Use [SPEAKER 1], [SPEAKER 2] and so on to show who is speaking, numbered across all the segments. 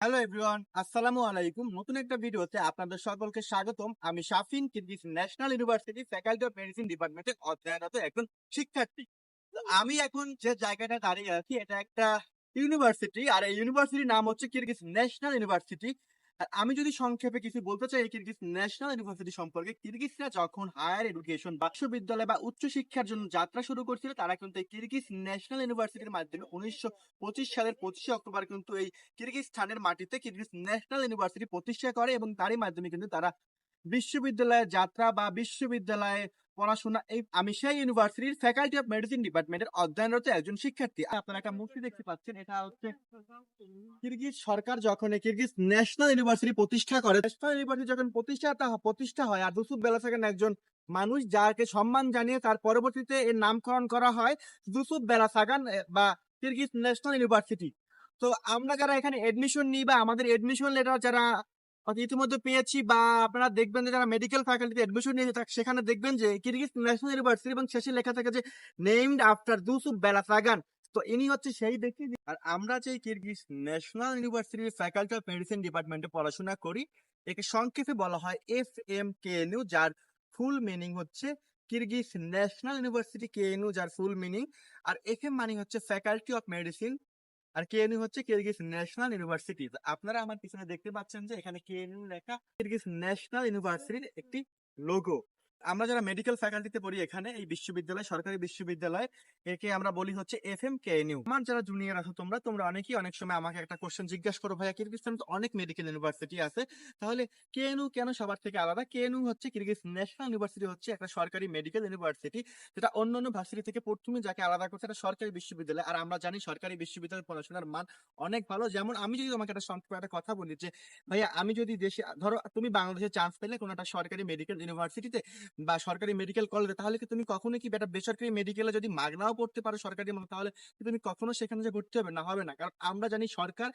[SPEAKER 1] Hello everyone আসসালামু আলাইকুম নতুন একটা ভিডিওতে আপনাদের সকলকে স্বাগতম। আমি Shafin Kyrgyz national university faculty of medicine ডিপার্টমেন্টে অধ্যয়নরত একজন শিক্ষার্থী। আমি এখন যে জায়গাটা দাঁড়িয়ে আছি, এটা একটা ইউনিভার্সিটি আর এই ইউনিভার্সিটির নাম হচ্ছে কিরগিজ ন্যাশনাল ইউনিভার্সিটি আর আমি যদি সংক্ষেপে কিছু বলতে চাই কিরগিজ ন্যাশনাল ইউনিভার্সিটি সম্পর্কে। কিরগিজরা যখন হায়ার এডুকেশন বিশ্ববিদ্যালয় বা উচ্চ শিক্ষার জন্য যাত্রা শুরু করছিল, তারা কিন্তু এই কিরগিজ ন্যাশনাল ইউনিভার্সিটির মাধ্যমে উনিশশো পঁচিশ সালের পঁচিশে অক্টোবর কিন্তু এই কিরগিজস্তানের মাটিতে কিরগিজ ন্যাশনাল ইউনিভার্সিটি প্রতিষ্ঠা করে এবং তারই মাধ্যমে কিন্তু তারা বিশ্ববিদ্যালয়ের যাত্রা বা বিশ্ববিদ্যালয়ে পড়াশোনা, এই আমি সেই ইউনিভার্সিটির ফ্যাকাল্টি অফ মেডিসিন ডিপার্টমেন্টের অধ্যয়নরত একজন শিক্ষার্থী। আপনারা একটা মূর্তি দেখতে পাচ্ছেন, এটা হচ্ছে কিরগিজ সরকার যখন কিরগিজ ন্যাশনাল ইউনিভার্সিটি প্রতিষ্ঠা করে ন্যাশনাল ইউনিভার্সিটি যখন প্রতিষ্ঠা প্রতিষ্ঠা হয়, আর দুসুফ বেলাসাগান একজন মানুষ যাকে সম্মান জানিয়ে তার পরবর্তীতে এর নামকরণ করা হয় দুসুফ বেলাসাগান বা কিরগিজ ন্যাশনাল ইউনিভার্সিটি তো আমরা যারা এখানে এডমিশন নিই বা আমাদের এডমিশন লেটার যারা ইতিমধ্যে পেয়েছি বা আপনারা দেখবেন যে যারা মেডিকেল ফ্যাকাল্টিতে অ্যাডমিশন নিয়েছে সেখানে দেখবেন যে কিরগিজ ন্যাশনাল ইউনিভার্সিটি এবং শেষে লেখা থাকে যে নেমড আফটার দুসুফ বেলাসাগান তো ইনি হচ্ছে সেই ব্যক্তি আর আমরা যে কিরগিজ ন্যাশনাল ইউনিভার্সিটির ফ্যাকাল্টি অফ মেডিসিন ডিপার্টমেন্টে পড়াশোনা করি, একে সংক্ষেপে বলা হয় এফ এম কে এনইউ যার ফুল মিনিং হচ্ছে Kyrgyz National university K N U যার ফুল মিনিং আর এফ এম মানে হচ্ছে ফ্যাকাল্টি অফ মেডিসিন আর কেএনইউ হচ্ছে কিরগিজ ন্যাশনাল ইউনিভার্সিটি। আপনারা আমার পিছনে দেখতে পাচ্ছেন যে এখানে কেএনইউ লেখা কিরগিজ ন্যাশনাল ইউনিভার্সিটির একটি লোগো আমরা যারা মেডিকেল ফ্যাকাল্টিতে পড়ি এখানে, এই বিশ্ববিদ্যালয়, সরকারি বিশ্ববিদ্যালয়, একে আমরা বলি হচ্ছে এফ এম কেএনইউ আমার যারা জুনিয়র আছো তোমরা তোমরা অনেকেই অনেক সময় আমাকে একটা কোশ্চেন জিজ্ঞাসা করো, ভাইয়া কিরগিজস্তানে তো অনেক মেডিকেল ইউনিভার্সিটি আছে। তাহলে কেএনইউ কেন সবার থেকে আলাদা? কেএনইউ হচ্ছে কিরগিজ ন্যাশনাল ইউনিভার্সিটি হচ্ছে একটা সরকারি মেডিকেল ইউনিভার্সিটি যেটা অন্য অন্য ভার্সিটি থেকে প্রথমে যাকে আলাদা করছে এটা সরকারি বিশ্ববিদ্যালয়। আর আমরা জানি সরকারি বিশ্ববিদ্যালয়ের পড়াশোনার মান অনেক ভালো। যেমন আমি যদি তোমাকে একটা সংক্ষেপে একটা কথা বলি যে, ভাইয়া, আমি যদি দেশে ধরো, তুমি বাংলাদেশে চান্স পেলে কোনো একটা সরকারি মেডিকেল ইউনিভার্সিটিতে বা সরকারি মেডিকেল কলেজে তাহলে কি তুমি কখনো কি একটা বেসরকারি মেডিকেলে যদি মাগনাও পড়তে পারো সরকারি মতো, তাহলে কি তুমি কখনো সেখানে যে ভর্তি হবে না হবে না। কারণ আমরা জানি সরকার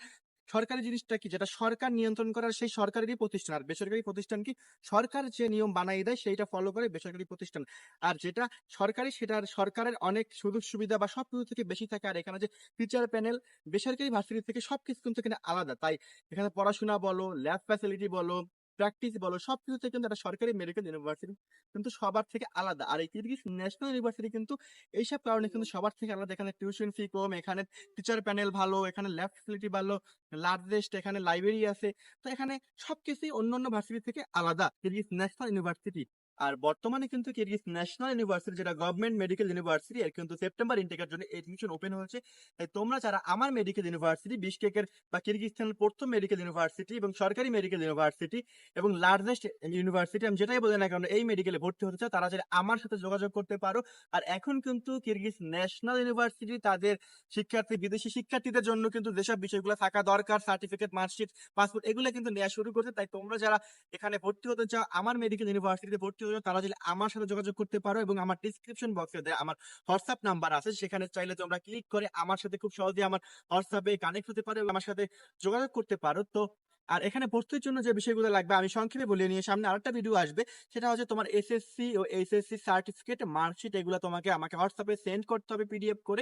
[SPEAKER 1] সরকারি জিনিসটা কি? যেটা সরকার নিয়ন্ত্রণ করার সেই সরকারি প্রতিষ্ঠান। আর বেসরকারি প্রতিষ্ঠান কি? সরকার যে নিয়ম বানাই দেয় সেইটা ফলো করে বেসরকারি প্রতিষ্ঠান। আর যেটা সরকারি সেটার সরকারের অনেক সুযোগ সুবিধা বা সব কিছু থেকে বেশি থাকে। আর এখানে যে টিচার প্যানেল বেসরকারি ভার্সিটি থেকে সবকিছু কিন্তু এখানে আলাদা। তাই এখানে পড়াশোনা বলো ল্যাব ফ্যাসিলিটি বলো প্র্যাকটিস বলো সব কিছুতে কিন্তু একটা সরকারি মেডিকেল ইউনিভার্সিটি কিন্তু সবার থেকে আলাদা। আর এই কিরগিজ ন্যাশনাল ইউনিভার্সিটি কিন্তু এইসব কারণে কিন্তু সবার থেকে আলাদা। এখানে টিউশন ফি কম, এখানে টিচার প্যানেল ভালো, এখানে ল্যাব ফেসিলিটি ভালো লার্জেস্ট এখানে লাইব্রেরি আছে। তো এখানে সবকিছুই অন্য অন্য ভার্সিটি থেকে আলাদা। কিরগিজ ন্যাশনাল ইউনিভার্সিটি আর বর্তমানে কিন্তু কিরগিজ ন্যাশনাল ইউনিভার্সিটি যেটা গভর্নমেন্ট মেডিকেল ইউনিভার্সিটি এর কিন্তু সেপ্টেম্বর ইনটেকের জন্য এডমিশন ওপেন হয়েছে। তাই তোমরা যারা আমার মেডিকেল ইউনিভার্সিটি বিশকেকের বা কিরগিজস্তানের প্রথম মেডিকেল ইউনিভার্সিটি এবং সরকারি মেডিকেল ইউনিভার্সিটি এবং লার্জেস্ট ইউনিভার্সিটি আমি যেটাই বলি না কারণ এই মেডিকেলে ভর্তি হতে চাও, তারা যারা আমার সাথে যোগাযোগ করতে পারো। আর এখন কিন্তু কিরগিজ ন্যাশনাল ইউনিভার্সিটি তাদের শিক্ষার্থী, বিদেশি শিক্ষার্থীদের জন্য কিন্তু যেসব বিষয়গুলো থাকা দরকার সার্টিফিকেট মার্কশিট পাসপোর্ট এগুলো কিন্তু নেওয়া শুরু করছে। তাই তোমরা যারা এখানে ভর্তি হতে চাও, আমার মেডিকেল ইউনিভার্সিটিতে ভর্তি চাও তারা যদি আমার সাথে যোগাযোগ করতে পারো এবং আমার ডিসক্রিপশন বক্সে দেয় আমার হোয়াটসঅ্যাপ নাম্বার আছে। সেখানে চাইলে তোমরা ক্লিক করে আমার সাথে খুব সহজে আমার হোয়াটসঅ্যাপে কানেক্ট হতে পারো এবং আমার সাথে যোগাযোগ করতে পারো। তো আর এখানে ভর্তির জন্য যে বিষয়গুলো লাগবে আমি সংক্ষেপে বলে নিয়ে সামনে আরেকটা ভিডিও আসবে। সেটা হচ্ছে তোমার এসএসসি ও এইচএসসি সার্টিফিকেট মার্কশিট এগুলো তোমাকে আমাকে হোয়াটসঅ্যাপে সেন্ড করতে হবে পিডিএফ করে।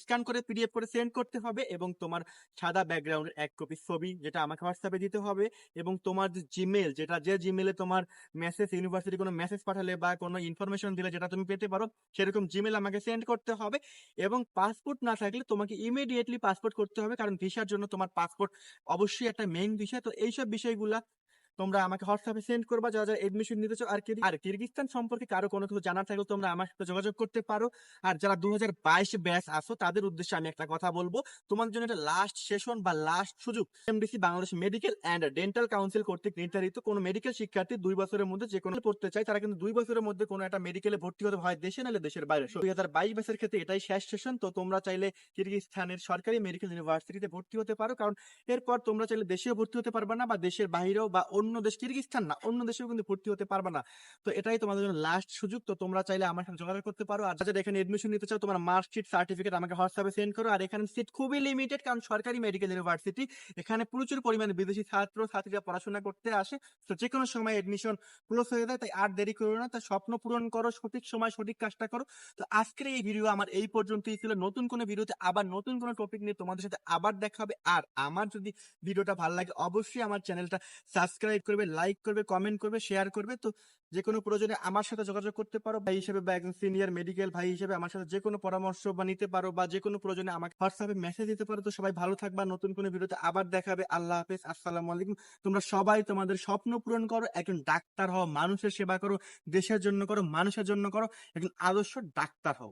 [SPEAKER 1] স্ক্যান করে পিডিএফ করে সেন্ড করতে হবে এবং তোমার সাদা ব্যাকগ্রাউন্ডের এক কপি ছবি যেটা আমাকে হোয়াটসঅ্যাপে দিতে হবে এবং তোমার যে জিমেল যেটা যে জিমেলে তোমার মেসেজ ইউনিভার্সিটি কোনো মেসেজ পাঠালে বা কোনো ইনফরমেশন দিলে যেটা তুমি পেতে পারো, সেরকম জিমেল আমাকে সেন্ড করতে হবে এবং পাসপোর্ট না থাকলে তোমাকে ইমিডিয়েটলি পাসপোর্ট করতে হবে কারণ ভিসার জন্য তোমার পাসপোর্ট অবশ্যই একটা মেইন বিষয় তো এইসব বিষয়গুলা তোমরা আমাকে হোয়াটসঅ্যাপে সেন্ড করবা, যারা যারা এডমিশন নিতে চাও। আর আর কিরগিস্তান সম্পর্কে কারও কোনো কিছু জানার থাকলে তোমরা আমার সাথে যোগাযোগ করতে পারো। আর যারা দু হাজার বাইশ ব্যাচ আসো তাদের উদ্দেশ্যে আমি একটা কথা বলব। তোমাদের জন্য এটা লাস্ট সেশন বা লাস্ট সুযোগ। MDC Bangladesh medical and dental council কর্তৃক নির্ধারিত কোনো মেডিকেল শিক্ষার্থী দুই বছরের মধ্যে যে কোনো পড়তে চায়, তারা কিন্তু দুই বছরের মধ্যে কোনো একটা মেডিকেলে ভর্তি হতে হয় দেশে নাহলে দেশের বাইরে। দুই হাজার বাইশ ব্যাচের ক্ষেত্রে এটাই শেষ সেশন তো তোমরা চাইলে কিরগিস্তানের সরকারি মেডিকেল ইউনিভার্সিটিতে ভর্তি হতে পারো। কারণ এরপর তোমরা চাইলে দেশেও ভর্তি হতে পারবে না বা দেশের বাইরেও বা অন্য অন্য দেশ কিরগিস্তান না, অন্য দেশেও কিন্তু ভর্তি হতে পারবে না। তো এটাই তোমাদের জন্য লাস্ট সুযোগ। তো তোমরা চাইলে আমার সাথে যোগাযোগ করতে পারো। আর যাদের এখানে এডমিশন নিতে চাও, তোমার মার্কশিট সার্টিফিকেট আমাকে হোয়াটসঅ্যাপে সেন্ড করো। আর এখানে সিট খুবই লিমিটেড কারণ সরকারি মেডিকেল ইউনিভার্সিটি এখানে প্রচুর পরিমাণে বিদেশি ছাত্র, ছাত্রীরা পড়াশোনা করতে আসে। তো যে কোনো সময় এডমিশন ক্লোজ হয়ে যায়, তাই আর দেরি করো না। তাই স্বপ্ন পূরণ করো, সঠিক সময় সঠিক কাজটা করো। তো আজকের এই ভিডিও আমার এই পর্যন্তই ছিল। নতুন কোনো ভিডিওতে আবার নতুন কোনো টপিক নিয়ে তোমাদের সাথে আবার দেখা হবে। আর আমার যদি ভিডিওটা ভালো লাগে, অবশ্যই আমার চ্যানেলটা সাবস্ক্রাইব করবে লাইক করবে কমেন্ট করবে শেয়ার করবে। তো যে কোনো প্রয়োজনে আমার সাথে যোগাযোগ করতে পারো, ভাই হিসেবে বা একজন সিনিয়র মেডিকেল ভাই হিসেবে আমার সাথে যে কোনো পরামর্শ বা নিতে পারো বা যে কোনো প্রয়োজনে আমাকে হোয়াটসঅ্যাপে মেসেজ দিতে পারো। তো সবাই ভালো থাকবা, নতুন কোনো ভিডিওতে আবার দেখাবে আল্লাহ হাফেজ, আসসালামু আলাইকুম। তোমরা সবাই তোমাদের স্বপ্ন পূরণ করো, একজন ডাক্তার হও, মানুষের সেবা করো, দেশের জন্য করো, মানুষের জন্য করো, একজন আদর্শ ডাক্তার হও।